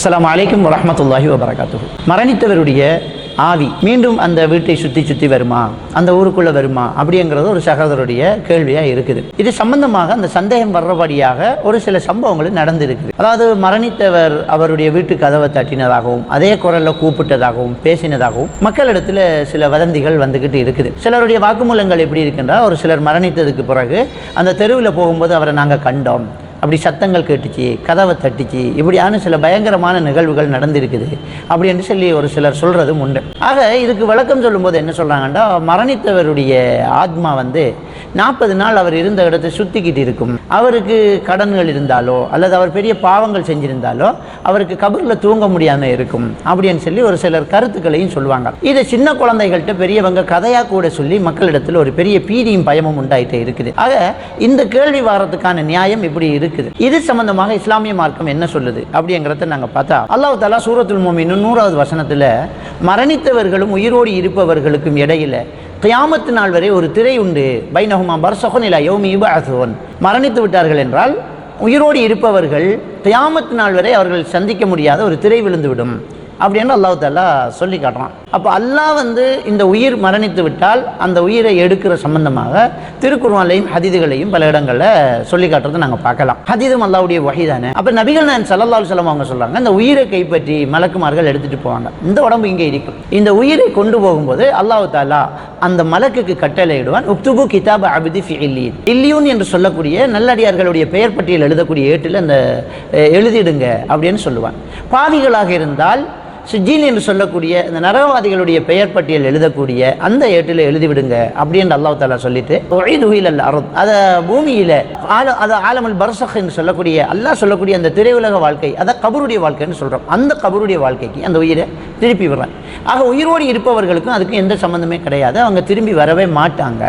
அஸ்லாம் வலைக்கம் வரமத்துல்லாஹி வபரகாத்து மரணித்தவருடைய ஆவி மீண்டும் அந்த வீட்டை சுற்றி சுற்றி வருமா? அந்த ஊருக்குள்ளே வருமா? அப்படிங்கிறது ஒரு சகோதரருடைய கேள்வியாக இருக்குது. இது சம்பந்தமாக அந்த சந்தேகம் வர்றபடியாக ஒரு சில சம்பவங்கள் நடந்திருக்குது. அதாவது மரணித்தவர் அவருடைய வீட்டு கதவை தட்டினதாகவும் அதே குரலில் கூப்பிட்டதாகவும் பேசினதாகவும் மக்களிடத்தில் சில வதந்திகள் வந்துக்கிட்டு இருக்குது. சிலருடைய வாக்குமூலங்கள் எப்படி இருக்கின்றால் ஒரு சிலர் மரணித்ததுக்கு பிறகு அந்த தெருவில் போகும்போது அவரை நாங்கள் கண்டோம். அப்படி சத்தங்கள் கேட்டுச்சு கதவை தட்டிச்சு இப்படியான சில பயங்கரமான நிகழ்வுகள் நடந்திருக்குது. அப்படி என்று சொல்லி ஒரு சிலர் சொல்கிறதும் உண்டு. ஆக இதுக்கு விளக்கம் சொல்லும்போது என்ன சொல்கிறாங்கன்னா மரணித்தவருடைய ஆத்மா வந்து நாற்பது நாள் அவர் இருந்த இடத்தை சுற்றிக்கிட்டு இருக்கும். அவருக்கு கடன்கள் இருந்தாலோ அல்லது அவர் பெரிய பாவங்கள் செஞ்சிருந்தாலோ அவருக்கு கபரில் தூங்க முடியாமல் இருக்கும். அப்படின்னு சொல்லி ஒரு சிலர் கருத்துக்களையும் சொல்லுவாங்க. இதை சின்ன குழந்தைகள்கிட்ட பெரியவங்க கதையாக கூட சொல்லி மக்களிடத்தில் ஒரு பெரிய பீதியும் பயமும் உண்டாயிட்டே இருக்குது. ஆக இந்த கேள்வி வாரத்துக்கான நியாயம் இப்படி இருக்குது. இது சம்பந்தமாக இஸ்லாமிய மார்க்கம் என்ன சொல்லுது அப்படிங்கிறத நாங்கள் பார்த்தா அல்லாஹ் தாலா சூரத்துல் மோமின் நூறாவது வசனத்தில் மரணித்தவர்களும் உயிரோடு இருப்பவர்களுக்கும் இடையில கியாமத்து நாள் வரை ஒரு திரை உண்டு. பைனஹுமா பர்சஹனிலா யோமி யுபாசுவன் மரணித்து விட்டார்கள் என்றால் உயிரோடு இருப்பவர்கள் கியாமத்து நாள் வரை அவர்கள் சந்திக்க முடியாத ஒரு திரை விழுந்துவிடும். அப்படின்னு அல்லாஹ் தாலா சொல்லி காட்டுறான். அப்போ அல்லாஹ் வந்து இந்த உயிர் மரணித்து விட்டால் அந்த உயிரை எடுக்கிற சம்பந்தமாக திருக்குறளையும் ஹதீதுகளையும் பல இடங்களில் சொல்லி காட்டுறதை நாங்கள் பார்க்கலாம். ஹதீதும் அல்லாவுடைய வகை தானே? அப்போ நபிகள் நான் சல்லல்லா செல்லம் அவங்க சொல்கிறாங்க இந்த உயிரை கைப்பற்றி மலக்குமார்கள் எடுத்துகிட்டு போவாங்க. இந்த உடம்பு இங்கே இருக்கும். இந்த உயிரை கொண்டு போகும்போது அல்லாஹ் தாலா அந்த மலக்குக்கு கட்டளையிடுவான் உக்துபு கிதாப் அபிதி ஃபி இல்லியின் இல்லியூன் என்று சொல்லக்கூடிய நல்லடியார்களுடைய பெயர் பட்டியல் எழுதக்கூடிய ஏட்டில் அந்த எழுதிடுங்க அப்படின்னு சொல்லுவான். பாவிகளாக இருந்தால் சுஜீன் என்று சொல்லக்கூடிய இந்த நரகவாதிகளுடைய பெயர் பட்டியல் எழுதக்கூடிய அந்த ஏட்டில் எழுதிவிடுங்க அப்படின்னு அல்லாஹ் தாலா சொல்லிட்டு ஒய்துயில் அல்ல அருத். அதை பூமியில் ஆல அது ஆலமல் பர்சக் என்று சொல்லக்கூடிய அல்லாஹ் சொல்லக்கூடிய அந்த திரையுலக வாழ்க்கை அதை கபருடைய வாழ்க்கைன்னு சொல்கிறோம் அந்த கபருடைய வாழ்க்கைக்கு அந்த உயிரை திருப்பி விடுறாங்க ஆக உயிரோடு இருப்பவர்களுக்கும் அதுக்கும் எந்த சம்மந்தமே கிடையாது. அவங்க திரும்பி வரவே மாட்டாங்க.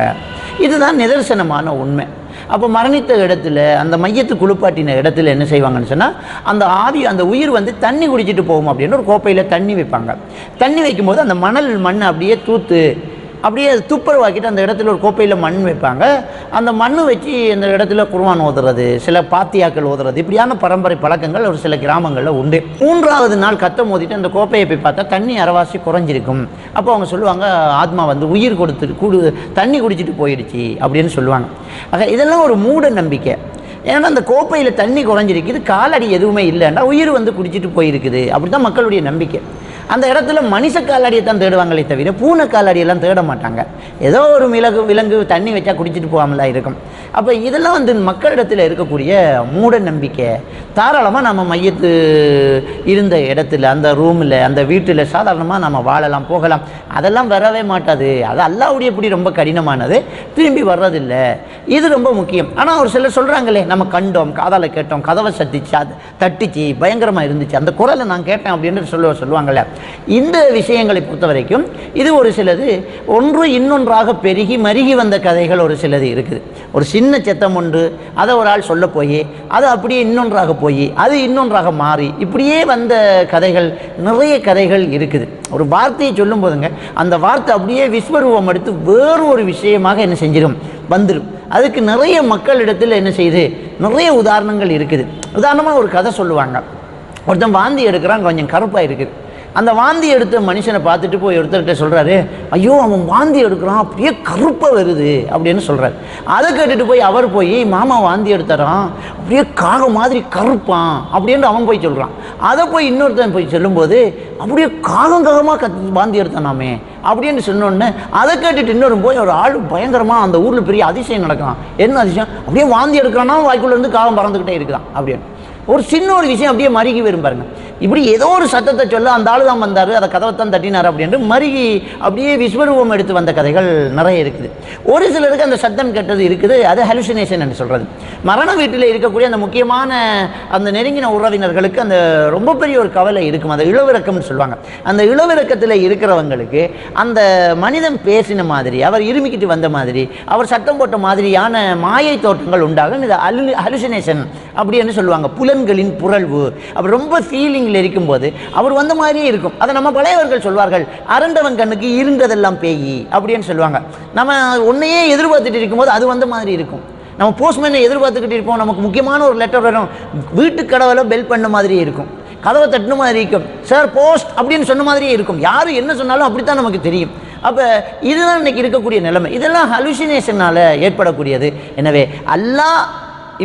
இதுதான் நிதர்சனமான உண்மை. அப்போ மரணித்த இடத்துல அந்த மையத்து குளிப்பாட்டின இடத்துல என்ன செய்வாங்கன்னு சொன்னால் அந்த ஆவி அந்த உயிர் வந்து தண்ணி குடிச்சிட்டு போகும் அப்படின்னு ஒரு கோப்பையில் தண்ணி வைப்பாங்க. தண்ணி வைக்கும்போது அந்த மணல் மண் அப்படியே தூத்து அப்படியே அது துப்புரவாக்கிட்டு அந்த இடத்துல ஒரு கோப்பையில் மண் வைப்பாங்க. அந்த மண் வச்சு அந்த இடத்துல குர்வான் ஓதுறது சில பாத்தியாக்கள் ஓதுறது. இப்படியான பரம்பரை பழக்கங்கள் ஒரு சில கிராமங்களில் உண்டு. மூன்றாவது நாள் கத்த மோதிட்டு அந்த கோப்பையை போய் பார்த்தா தண்ணி அரவாசி குறைஞ்சிருக்கும். அப்போ அவங்க சொல்லுவாங்க ஆத்மா வந்து உயிர் கொடுத்து கூடு தண்ணி குடிச்சிட்டு போயிடுச்சு அப்படின்னு சொல்லுவாங்க. ஆக இதெல்லாம் ஒரு மூட நம்பிக்கை. ஏன்னா அந்த கோப்பையில் தண்ணி குறைஞ்சிருக்குது காலடி எதுவுமே இல்லைன்னா உயிர் வந்து குடிச்சிட்டு போயிருக்குது. அப்படி தான் மக்களுடைய நம்பிக்கை. அந்த இடத்துல மனுஷ காலடியை தான் தேடுவாங்களே தவிர பூனை காலாடியெல்லாம் தேட மாட்டாங்க. ஏதோ ஒரு மிளகு விலங்கு தண்ணி வச்சா குடிச்சிட்டு போகாமலாம் இருக்கும். அப்போ இதெல்லாம் வந்து மக்களிடத்தில் இருக்கக்கூடிய மூட நம்பிக்கை தாராளமாக நம்ம மையத்து இருந்த இடத்துல அந்த ரூமில் அந்த வீட்டில் சாதாரணமாக நம்ம வாழலாம் போகலாம். அதெல்லாம் வரவே மாட்டாது. அது அல்லாவுடைய இப்படி ரொம்ப கடினமானது. திரும்பி வர்றதில்லை. இது ரொம்ப முக்கியம். ஆனால் ஒரு சிலர் சொல்கிறாங்களே நம்ம கண்டோம் காதால் கேட்டோம் கதவை சட்டிச்சு அது தட்டிச்சு பயங்கரமாக இருந்துச்சு. அந்த குரலை நான் கேட்டேன் அப்படின்னு சொல்ல சொல்லுவாங்கள்ல இந்த விஷயங்களை பொறுத்த வரைக்கும் இது ஒரு சிலது ஒன்று இன்னொன்றாக பெருகி மருகி வந்த கதைகள் ஒரு சிலது இருக்குது. ஒரு சின்ன செத்தம் ஒன்று அதை ஒரு ஆள் சொல்ல போய் அது அப்படியே இன்னொன்றாக போய் அது இன்னொன்றாக மாறி இப்படியே வந்த கதைகள் நிறைய கதைகள் இருக்குது. ஒரு வார்த்தையை சொல்லும் போதுங்க அந்த வார்த்தை அப்படியே விஸ்வரூபம் எடுத்து வேறு ஒரு விஷயமாக என்ன செஞ்சிடும் வந்துடும் அதுக்கு நிறைய மக்களிடத்தில் என்ன செய்யுது நிறைய உதாரணங்கள் இருக்குது. உதாரணமாக ஒரு கதை சொல்லுவாங்க. ஒருத்தன் வாந்தி எடுக்கிறான் கொஞ்சம் கருப்பாக இருக்குது. அந்த வாந்தி எடுத்த மனுஷனை பார்த்துட்டு போய் ஒருத்தர்கிட்ட சொல்கிறாரு ஐயோ அவன் வாந்தி எடுக்கிறான் அப்படியே கருப்பாக வருது அப்படின்னு சொல்கிறார் அதை கேட்டுட்டு போய் அவர் போய் மாமா வாந்தி எடுத்துறான் அப்படியே காக மாதிரி கருப்பான் அப்படின்னு அவன் போய் சொல்கிறான் அதை போய் இன்னொருத்தன் போய் சொல்லும்போது அப்படியே காகம் காகமாக கத் வாந்தி எடுத்தானாமே அப்படின்னு சொன்னோடனே அதை கேட்டுட்டு இன்னொரு போய் ஒரு ஆள் பயங்கரமாக அந்த ஊரில் பெரிய அதிசயம் நடக்கலாம். என்ன அதிசயம்? அப்படியே வாந்தி எடுக்கிறானா வாய்க்குள்ளேருந்து காகம் பறந்துக்கிட்டே இருக்கிறான் அப்படின்னு. ஒரு சின்ன ஒரு விஷயம் அப்படியே மருகி வரும் பாருங்க. இப்படி ஏதோ ஒரு சத்தத்தை சொல்ல அந்த ஆளு தான் வந்தார் அதை கதவை தான் தட்டினார் அப்படின்ட்டு மருகி அப்படியே விஸ்வரூபம் எடுத்து வந்த கதைகள் நிறைய இருக்குது. ஒரு சிலருக்கு அந்த சத்தம் கெட்டது இருக்குது அது ஹலுசினேஷன் என்று சொல்கிறது மரண வீட்டில் இருக்கக்கூடிய அந்த முக்கியமான அந்த நெருங்கின உறவினர்களுக்கு அந்த ரொம்ப பெரிய ஒரு கவலை இருக்கும் அந்த இளவிறக்கம்னு சொல்லுவாங்க. அந்த இளவிறக்கத்தில் இருக்கிறவங்களுக்கு அந்த மனிதன் பேசின மாதிரி அவர் இருமிக்கிட்டு வந்த மாதிரி அவர் சத்தம் போட்ட மாதிரியான மாயை தோற்றங்கள் உண்டாகும். இது அலு ஹலுசினேஷன் அப்படின்னு சொல்லுவாங்க. புலன்களின் புரள்வு. அவர் ரொம்ப ஃபீலிங்கில் இருக்கும்போது அவர் வந்த மாதிரியே இருக்கும். அதை நம்ம பழையவர்கள் சொல்வார்கள் அரண்டவன் கண்ணுக்கு இருண்டதெல்லாம் பேயி அப்படின்னு சொல்லுவாங்க. நம்ம உன்னையே எதிர்பார்த்துட்டு இருக்கும்போது அது வந்த மாதிரி இருக்கும். நம்ம போஸ்ட்மேனை எதிர்பார்த்துக்கிட்டு இருப்போம். நமக்கு முக்கியமான ஒரு லெட்டர் வரும். வீட்டு கடவுளை பெல் பண்ண மாதிரி இருக்கும். கதவை தட்டின மாதிரி இருக்கும். சார் போஸ்ட் அப்படின்னு சொன்ன மாதிரியே இருக்கும். யார் என்ன சொன்னாலும் அப்படித்தான் நமக்கு தெரியும். அப்போ இதுதான் இன்னைக்கு இருக்கக்கூடிய நிலைமை. இதெல்லாம் ஹலுசினேஷனால் ஏற்படக்கூடியது. எனவே அல்லாஹ்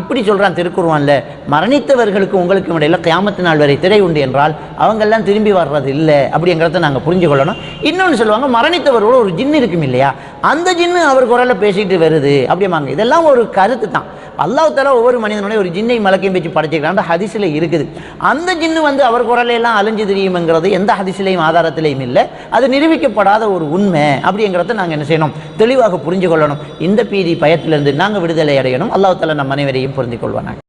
இப்படி சொல்கிறான் திருக்குருவான்ல மரணித்தவர்களுக்கு உங்களுக்கு இடையில கியாமத்து நாள் வரை திரை உண்டு என்றால் அவங்கெல்லாம் திரும்பி வர்றது இல்லை. அப்படிங்கிறத நாங்கள் புரிஞ்சு கொள்ளணும். இன்னொன்று சொல்லுவாங்க மரணித்தவரோட ஒரு ஜின்னு இருக்கும் இல்லையா? அந்த ஜின்னு அவர் குரலில் பேசிட்டு வருது. அப்படிம்பாங்க. இதெல்லாம் ஒரு கருத்து தான். அல்லாஹ் தஆலா ஒவ்வொரு மனிதனுடைய ஒரு ஜின்னை மலக்கையும் வச்சு படைச்சிக்கிறான். ஹதிசில் இருக்குது. அந்த ஜின்னு வந்து அவர் குரலையெல்லாம் அலைஞ்சு தெரியுங்கிறது எந்த ஹதிசிலையும் ஆதாரத்திலையும் இல்லை. அது நிரூபிக்கப்படாத ஒரு உண்மை அப்படிங்கிறத நாங்கள் என்ன செய்யணும்? தெளிவாக புரிஞ்சு கொள்ளணும். இந்த பீதி பயத்திலிருந்து நாங்கள் விடுதலை அடையணும். அல்லாஹால நம் அனைவரையும் புரிந்து கொள்வானாங்க